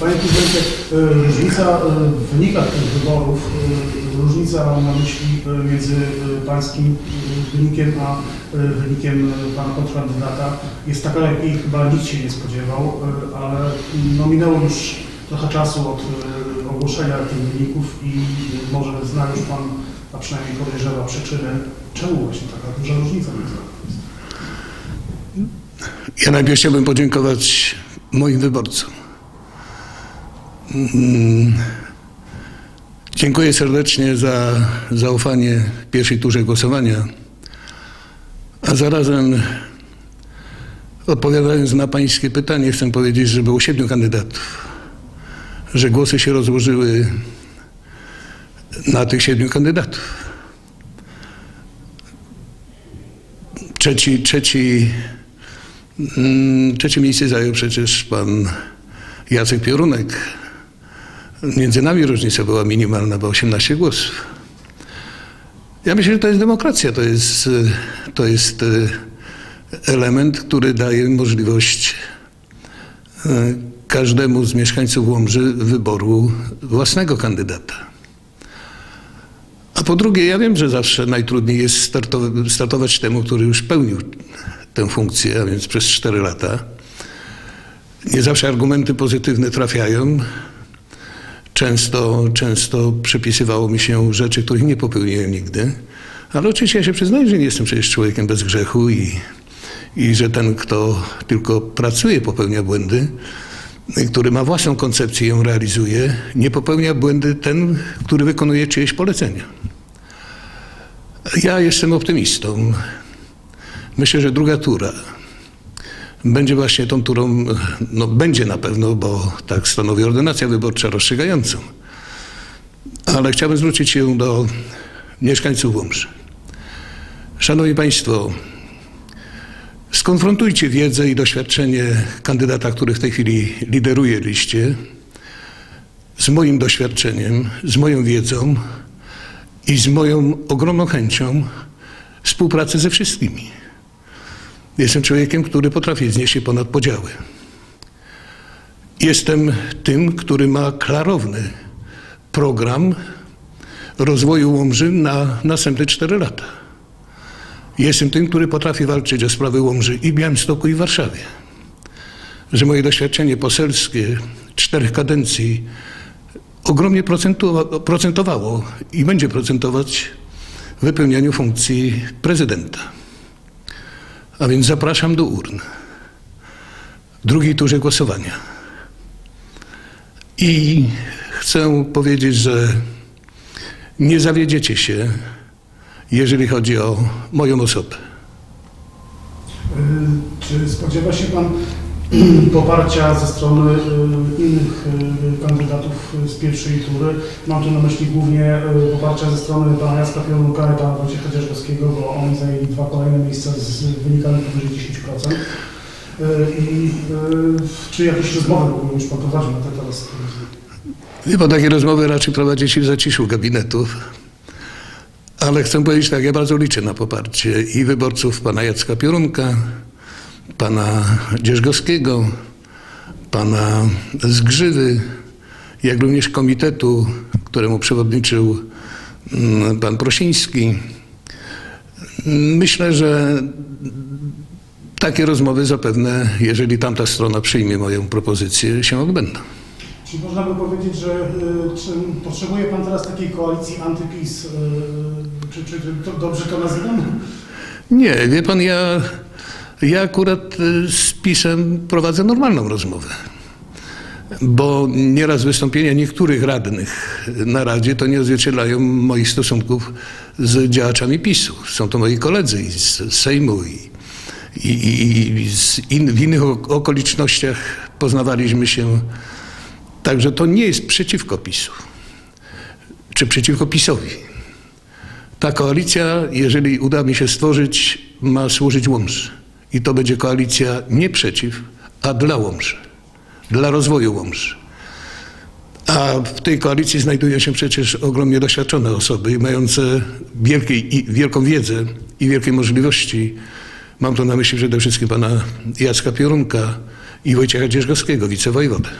Panie prezydencie, e, różnica e, w wynikach tych wyborów, e, różnica na myśli między pańskim wynikiem a wynikiem pana kontrkandydata jest taka, jakiej chyba nikt się nie spodziewał, ale no, minęło już trochę czasu od ogłoszenia tych wyników i może zna już pan, a przynajmniej podejrzewa przyczyny, czemu właśnie taka duża różnica między Ja najpierw chciałbym podziękować moim wyborcom. Mm, Dziękuję serdecznie za zaufanie w pierwszej turze głosowania, a zarazem odpowiadając na pańskie pytanie, chcę powiedzieć, że było siedmiu kandydatów, że głosy się rozłożyły na tych siedmiu kandydatów. Trzeci, trzeci Mm, Trzecie miejsce zajął przecież pan Jacek Piorunek. Między nami różnica była minimalna, bo 18 głosów. Ja myślę, że to jest demokracja, to jest, to jest y, element, który daje możliwość y, każdemu z mieszkańców Łomży wyboru własnego kandydata. A po drugie, ja wiem, że zawsze najtrudniej jest startować, temu, który już pełnił tę funkcję, a więc przez 4 lata. Nie zawsze argumenty pozytywne trafiają. Często, często przypisywało mi się rzeczy, których nie popełniłem nigdy. Ale oczywiście ja się przyznaję, że nie jestem przecież człowiekiem bez grzechu i, i że ten, kto tylko pracuje, popełnia błędy, który ma własną koncepcję i ją realizuje, nie popełnia błędy ten, który wykonuje czyjeś polecenia. Ja jestem optymistą. Myślę, że druga tura będzie właśnie tą turą, no będzie na pewno, bo tak stanowi ordynacja wyborcza rozstrzygającą. Ale chciałbym zwrócić się do mieszkańców Łomży. Szanowni Państwo, skonfrontujcie wiedzę i doświadczenie kandydata, który w tej chwili lideruje liście, z moim doświadczeniem, z moją wiedzą i z moją ogromną chęcią współpracy ze wszystkimi. Jestem człowiekiem, który potrafi znieść się ponad podziały. Jestem tym, który ma klarowny program rozwoju Łomży na następne 4 lata. Jestem tym, który potrafi walczyć o sprawy Łomży i Białymstoku, i Warszawie. Że moje doświadczenie poselskie czterech kadencji ogromnie procentowało i będzie procentować w wypełnianiu funkcji prezydenta. A więc zapraszam do urn. W drugiej turze głosowania. I chcę powiedzieć, że nie zawiedziecie się, jeżeli chodzi o moją osobę. Y, Czy spodziewa się Pan poparcia ze strony y, innych y, kandydatów z pierwszej tury? Mam tu na myśli głównie poparcia ze strony pana Jacka Pioruka i pana Wojciecha Dzierżowskiego, bo oni zajęli dwa kolejne miejsca z wynikami powyżej 10%. Y, I czy jakieś rozmowy w ogóle już Pan prowadził na temat? Wie pan, takie rozmowy raczej prowadzić w zaciszu gabinetów. Ale chcę powiedzieć tak, ja bardzo liczę na poparcie i wyborców pana Jacka Piorunka, pana Dzierżgowskiego, pana Zgrzywy, jak również komitetu, któremu przewodniczył mm, pan Prosiński. Myślę, że takie rozmowy zapewne, jeżeli tamta strona przyjmie moją propozycję, się odbędą. Czy można by powiedzieć, że y, czy potrzebuje Pan teraz takiej koalicji antypis? y, Czy, czy, to dobrze to nazywam? Nie, wie pan, ja, ja akurat y, z PiSem prowadzę normalną rozmowę. Bo nieraz wystąpienia niektórych radnych na Radzie to nie odzwierciedlają moich stosunków z działaczami PiSu. Są to moi koledzy i z Sejmu i, i, i, in, w innych ok- okolicznościach poznawaliśmy się. Także to nie jest przeciwko PiSu, czy przeciwko PiSowi. Ta koalicja, jeżeli uda mi się stworzyć, ma służyć Łomży. I to będzie koalicja nie przeciw, a dla Łomży. Dla rozwoju Łomży. A w tej koalicji znajdują się przecież ogromnie doświadczone osoby, mające i, wielką wiedzę i wielkie możliwości. Mam tu na myśli przede wszystkim pana Jacka Piorunka i Wojciecha Dzierżgowskiego, wicewojewodę.